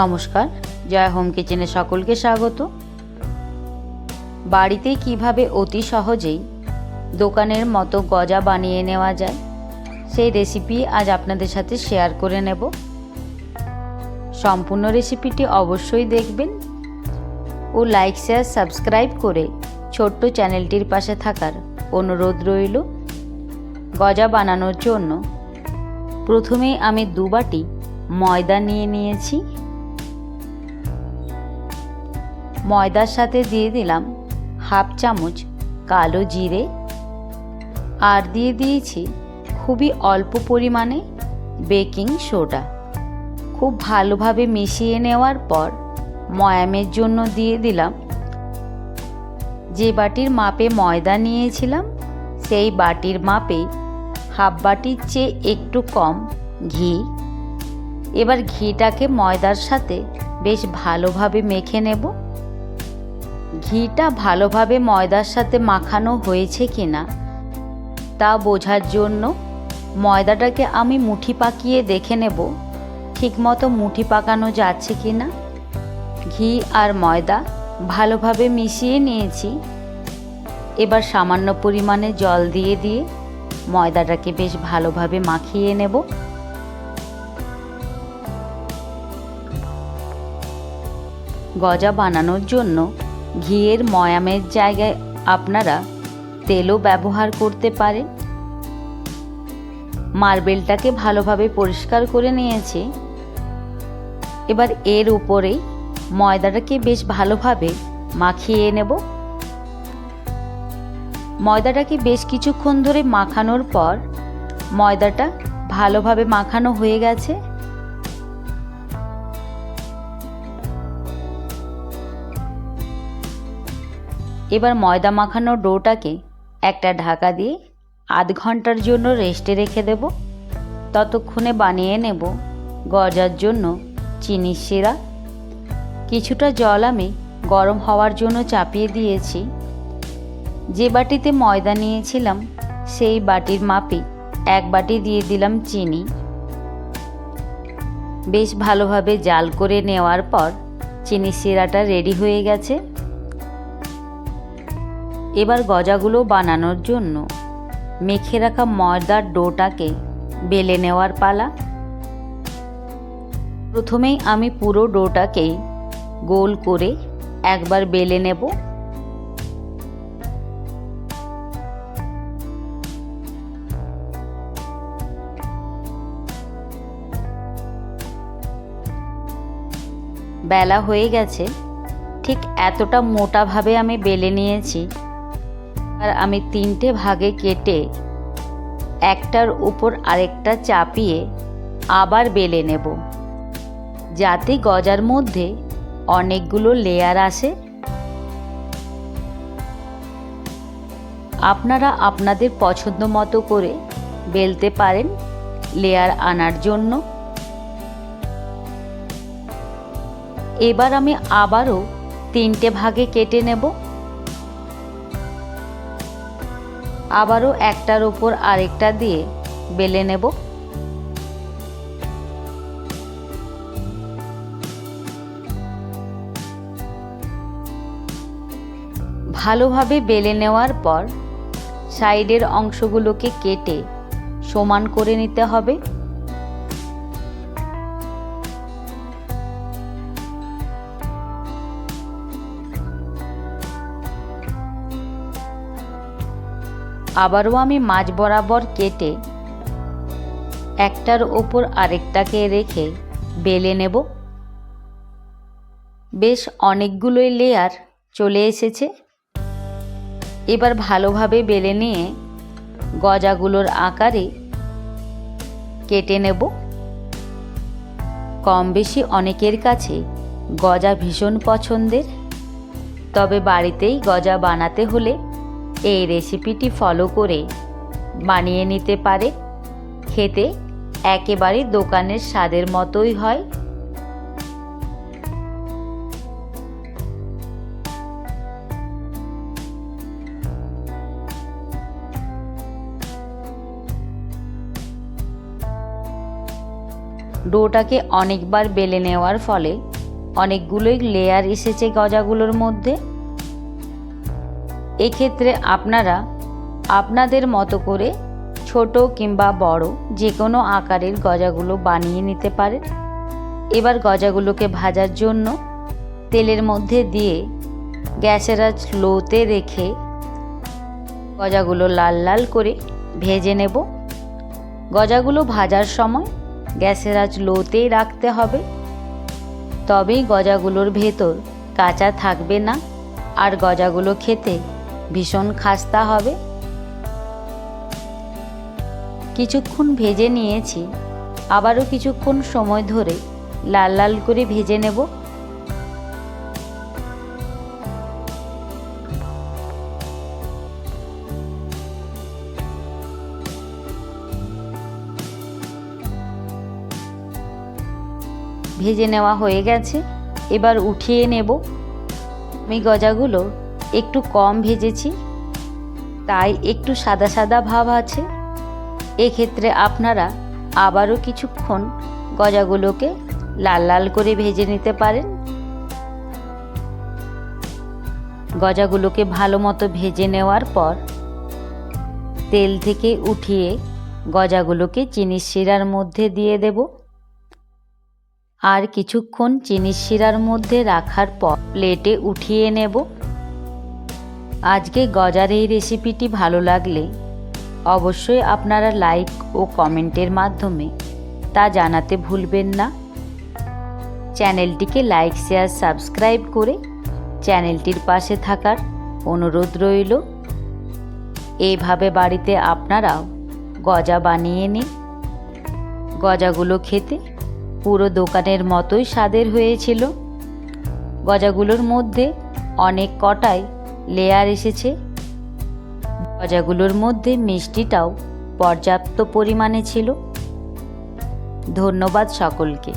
নমস্কার, জয় হোম কিচেনে সকলকে স্বাগত। বাড়িতে কীভাবে অতি সহজেই দোকানের মতো গজা বানিয়ে নেওয়া যায়, সেই রেসিপি আজ আপনাদের সাথে শেয়ার করে নেব। সম্পূর্ণ রেসিপিটি অবশ্যই দেখবেন ও লাইক শেয়ার সাবস্ক্রাইব করে ছোট্ট চ্যানেলটির পাশে থাকার অনুরোধ রইল গজা বানানোর জন্য। প্রথমেই আমি দু বাটি ময়দা নিয়ে নিয়েছি। ময়দার সাথে দিয়ে দিলাম হাফ চামচ কালো জিরে আর দিয়ে দিয়েছি খুবই অল্প পরিমাণে বেকিং সোডা। খুব ভালোভাবে মিশিয়ে নেওয়ার পর ময়ামের জন্য দিয়ে দিলাম। যে বাটির মাপে ময়দা নিয়েছিলাম, সেই বাটির মাপে হাফ বাটির চেয়ে একটু কম ঘি। এবার ঘিটাকে ময়দার সাথে বেশ ভালোভাবে মেখে নেব। ঘিটা ভালোভাবে ময়দার সাথে মাখানো হয়েছে কিনা তা বোঝার জন্য ময়দাটাকে আমি মুঠি পাকিয়ে দেখে নেব, ঠিকমতো মুঠি পাকানো যাচ্ছে কি না ঘি আর ময়দা ভালোভাবে মিশিয়ে নিয়েছি। এবার সামান্য পরিমাণে জল দিয়ে দিয়ে ময়দাটাকে বেশ ভালোভাবে মাখিয়ে নেব। গজা বানানোর জন্য ঘিয়ের ময়ামের জায়গায় আপনারা তেলও ব্যবহার করতে পারেন। মার্বেলটাকে ভালোভাবে পরিষ্কার করে নিয়েছি। এবার এর উপরেই ময়দাটাকে বেশ ভালোভাবে মাখিয়ে নেব। ময়দাটাকে বেশ কিছুক্ষণ ধরে মাখানোর পর ময়দাটা ভালোভাবে মাখানো হয়ে গেছে। এবার ময়দা মাখানো ডোটাকে একটা ঢাকা দিয়ে আধ ঘণ্টার জন্য রেস্টে রেখে দেব। ততক্ষণে বানিয়ে নেব গজার জন্য চিনির শিরা। কিছুটা জল আমি গরম হওয়ার জন্য চাপিয়ে দিয়েছি। যে বাটিতে ময়দা নিয়েছিলাম, সেই বাটির মাপে এক বাটি দিয়ে দিলাম চিনি। বেশ ভালোভাবে জাল করে নেওয়ার পর চিনি শিরাটা রেডি হয়ে গেছে। এবার গজাগুলো বানানোর জন্য মেখে রাখা ময়দার ডোটাকে বেলে নেওয়ার পালা। প্রথমেই আমি পুরো ডোটাকে গোল করে একবার বেলে নেব। বেলা হয়ে গেছে, ঠিক এতটা মোটাভাবে আমি বেলে নিয়েছি আর আমি তিনটে ভাগে কেটে একটার উপর আরেকটা চাপিয়ে আবার বেলে নেব। যাতে গজার মধ্যে অনেকগুলো লেয়ার আসে। আপনারা আপনাদের পছন্দ মতো করে বেলতে পারেন লেয়ার আনার জন্য। এবার আমি আবারও তিনটে ভাগে কেটে নেব। আবারও একটার উপর আরেকটা দিয়ে বেলে নেব। ভালোভাবে বেলে নেওয়ার পর সাইডের অংশগুলোকে কেটে সমান করে নিতে হবে। আবারও আমি মাছ বরাবর কেটে একটার ওপর আরেকটাকে রেখে বেলে নেব। বেশ অনেকগুলোই লেয়ার চলে এসেছে। এবার ভালোভাবে বেলে নিয়ে গজাগুলোর আকারে কেটে নেব। কম বেশি অনেকের কাছে গজা ভীষণ পছন্দের, তবে বাড়িতেই গজা বানাতে হলে এই রেসিপিটি ফলো করে বানিয়ে নিতে পারে। খেতে একেবারে দোকানের স্বাদের মতোই হয়। ডোটাকে অনেকবার বেলে নেওয়ার ফলে অনেকগুলোই লেয়ার এসেছে গজাগুলোর মধ্যে। এক্ষেত্রে আপনারা আপনাদের মতো করে ছোট কিংবা বড় যে কোনো আকারের গজাগুলো বানিয়ে নিতে পারেন। এবার গজাগুলোকে ভাজার জন্য তেলের মধ্যে দিয়ে গ্যাসের আঁচ লোতে রেখে গজাগুলো লাল লাল করে ভেজে নেব। গজাগুলো ভাজার সময় গ্যাসের আঁচ লোতেই রাখতে হবে। তবেই গজাগুলোর ভেতর কাঁচা থাকবে না। আর গজাগুলো খেতে ভীষণ খাস্তা হবে। কিছুক্ষণ ভেজে নিয়েছি, আবারও কিছুক্ষণ সময় ধরে লাল লাল করে ভেজে নেব। ভেজে নেওয়া হয়ে গেছে, এবার উঠিয়ে নেব। আমি গজাগুলো একটু কম ভেজেছি, তাই একটু সাদা সাদা ভাব আছে। এক্ষেত্রে আপনারা আবারও কিছুক্ষণ গজাগুলোকে লাল লাল করে ভেজে নিতে পারেন। গজাগুলোকে ভালো মতো ভেজে নেওয়ার পর তেল থেকে উঠিয়ে গজাগুলোকে চিনির শিরার মধ্যে দিয়ে দেব। আর কিছুক্ষণ চিনির শিরার মধ্যে রাখার পর প্লেটে উঠিয়ে নেব। আজকে গজার এই রেসিপিটি ভালো লাগলে অবশ্যই আপনারা লাইক ও কমেন্টের মাধ্যমে তা জানাতে ভুলবেন না। চ্যানেলটিকে লাইক শেয়ার সাবস্ক্রাইব করে চ্যানেলটির পাশে থাকার অনুরোধ রইল। এইভাবে বাড়িতে আপনারাও গজা বানিয়ে নিন। গজাগুলো খেতে পুরো দোকানের মতোই স্বাদের হয়েছিল। গজাগুলোর মধ্যে অনেক কটাই লেয়ার এসেছে। গজাগুলোর মধ্যে মিষ্টিটাও পর্যাপ্ত পরিমাণে ছিল। ধন্যবাদ সকলকে।